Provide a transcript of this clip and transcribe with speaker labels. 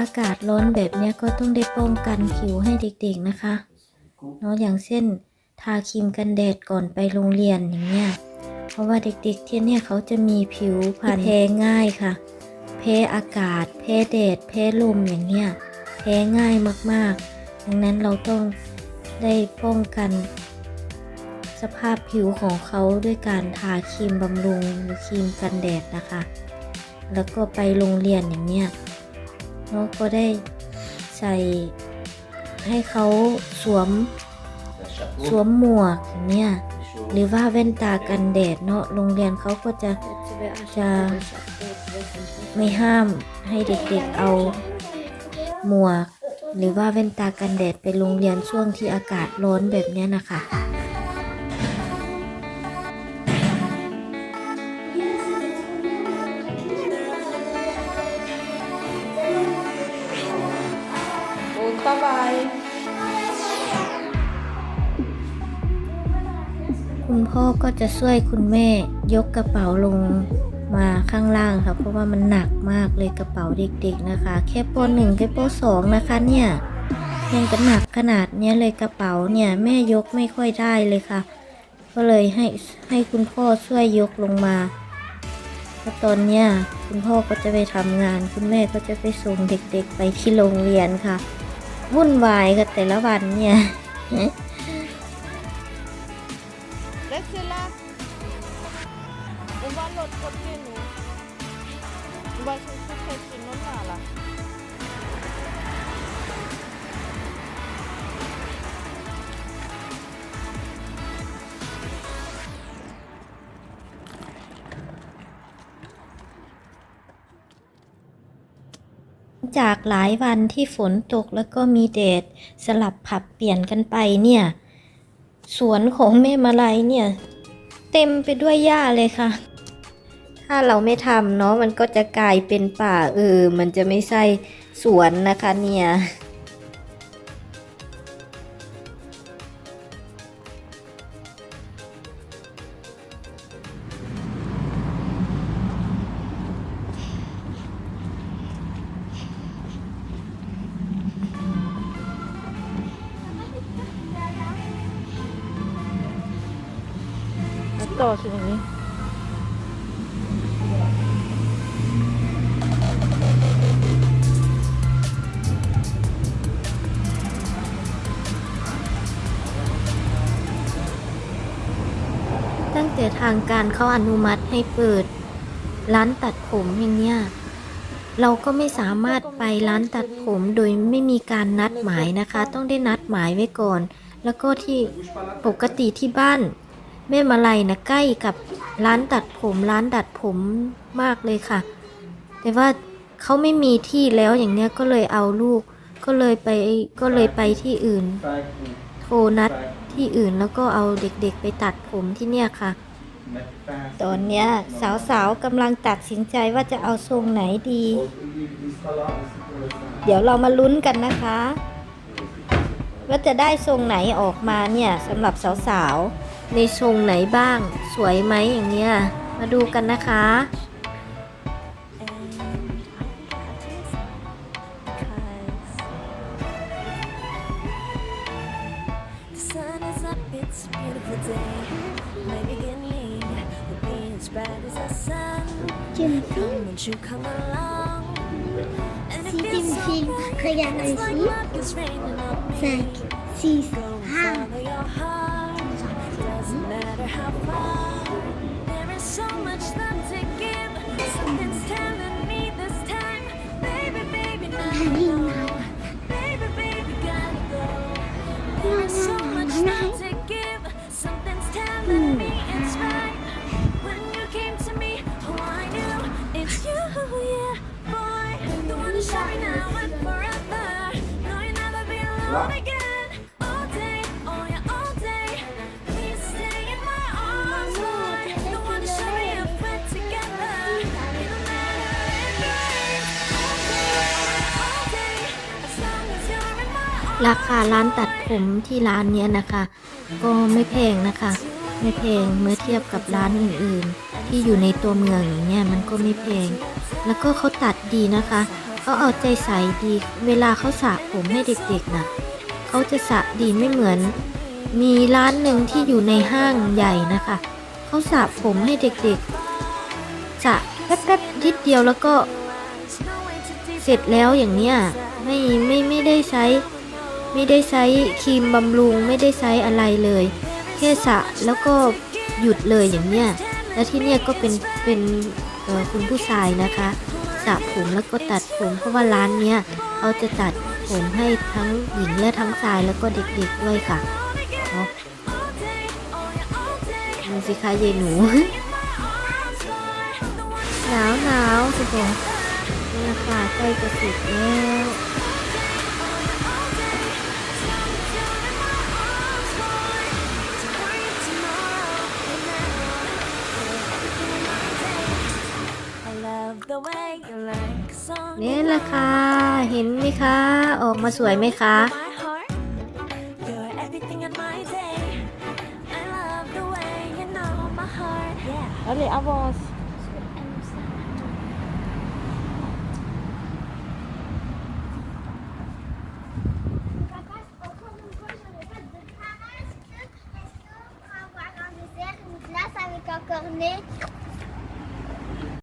Speaker 1: อากาศร้อนแบบเนี้ยก็ต้องได้ป้องกันผิวให้เด็กๆนะคะเนาะอย่างเช่นทาครีมกันแดดก่อนไปโรงเรียนอย่างเนี้ยเพราะว่าเด็กๆที่เนี่ยเขาจะมีผิวพรรณแพ้ง่ายค่ะ แพ้อากาศ แพ้แดด แพ้ลมอย่างเนี้ยแพ้ง่ายมากๆ ดังนั้นเราต้องได้ป้องกัน สภาพผิวของเขาด้วยการทาครีมบำรุงหรือครีมกันแดดนะคะ แล้วก็ไปโรงเรียนอย่างเนี้ย เราก็ได้ใส่ให้เขาสวมสวมหมวกอย่างเนี้ยหรือว่าแว่นตากันแดดเนาะโรงเรียนเขาก็จะจะไม่ห้ามให้เด็กๆเอาหมวก หรือว่าแว่นตากันแดดไปโรงเรียนช่วงที่อากาศร้อนแบบเนี้ยนะคะ พ่อก็จะช่วยคุณแม่ยกกระเป๋าลงมาข้างล่างค่ะ เพราะว่ามันหนักมากเลยกระเป๋าเด็กๆนะคะ แค่ปหนึ่งแค่ปสองนะคะเนี่ยยังจะหนักขนาดเนี้ยเลยกระเป๋าเนี่ยแม่ยกไม่ค่อยได้เลยค่ะ ก็เลยให้ให้คุณพ่อช่วยยกลงมาแล้วตอนเนี้ยคุณพ่อก็จะไปทำงาน คุณแม่ก็จะไปส่งเด็กๆไปที่โรงเรียนค่ะวุ่นวายค่ะแต่ละวันเนี่ย
Speaker 2: On va de l'autre côté, nous. On va chercher cette là, là.
Speaker 1: จากหลายวันที่ฝนตกแล้วก็มีแดดสลับผับเปลี่ยนกันไปเนี่ย สวนของแม่มาลัยเนี่ย เต็มไปด้วยหญ้าเลยค่ะ ถ้าเราไม่ทำเนาะมันก็จะกลายเป็นป่าเออ มันจะไม่ใช่สวนนะคะเนี่ย
Speaker 2: ต่อสิ่
Speaker 1: แต่ทางการเขาอนุมัติให้เปิด ร้านตัดผมอย่างเนี้ยเราก็ไม่สามารถไปร้านตัดผมโดยไม่มีการนัดหมายนะคะ ต้องได้นัดหมายไว้ก่อน แล้วก็ที่ปกติที่บ้านแม่มาลัยนะใกล้กับร้านตัดผม ร้านดัดผมมากเลยค่ะ แต่ว่าเขาไม่มีที่แล้วอย่างเนี้ยก็เลยเอาลูก ก็เลยไปก็เลยไปที่อื่น โทรนัดที่อื่นแล้วก็เอาเด็กๆไปตัดผมที่เนี่ยค่ะ ตอนเนี้ยสาวๆกำลังตัดสินใจว่าจะเอาทรงไหนดี เดี๋ยวเรามาลุ้นกันนะคะ ว่าจะได้ทรงไหนออกมาเนี่ยสำหรับสาวๆในทรงไหนบ้าง สวยไหมอย่างเงี้ยมาดูกันนะคะ
Speaker 3: as bright as the sun. Come When you come along. see
Speaker 4: film, regarde ici.
Speaker 3: Cinq, six, un. Doesn't matter how far, there is so much
Speaker 1: ราคาร้านตัดผมที่ร้านเนี้ยนะคะ ก็ไม่แพงนะคะ ไม่แพงเมื่อเทียบกับร้านอื่นๆ ที่อยู่ในตัวเมืองอย่างเงี้ยมันก็ไม่แพง แล้วก็เขาตัดดีนะคะ เขาเอาใจใส่ดี เวลาเขาสระผมให้เด็กๆนะเขาจะสระดีไม่เหมือน มีร้านหนึ่งที่อยู่ในห้างใหญ่นะคะเขาสระผมให้เด็กๆสระแป๊บๆนิดเดียวแล้วก็ เสร็จแล้วอย่างเนี้ยไม่ไม่ไม่ได้ใช้ ไม่ได้ใช้ครีมบำรุงไม่ได้ใช้อะไรเลย แค่สระแล้วก็หยุดเลยอย่างเนี้ยแล้วที่เนี่ยก็เป็นเป็นคุณผู้ชายนะคะ สระผมแล้วก็ตัดผมเพราะว่าร้านเนี้ยเขาจะตัดผมให้ทั้งหญิงและทั้งชายแล้วก็เด็กๆด้วยค่ะนาะดูสิคะเยหนู หนาวหนาวทุกคนนี่ค่ะใกล้จะสุดแล้ว เห็นไหมคะ ออกมาสวยไหมคะ
Speaker 3: My heart, you're everything in my day. I love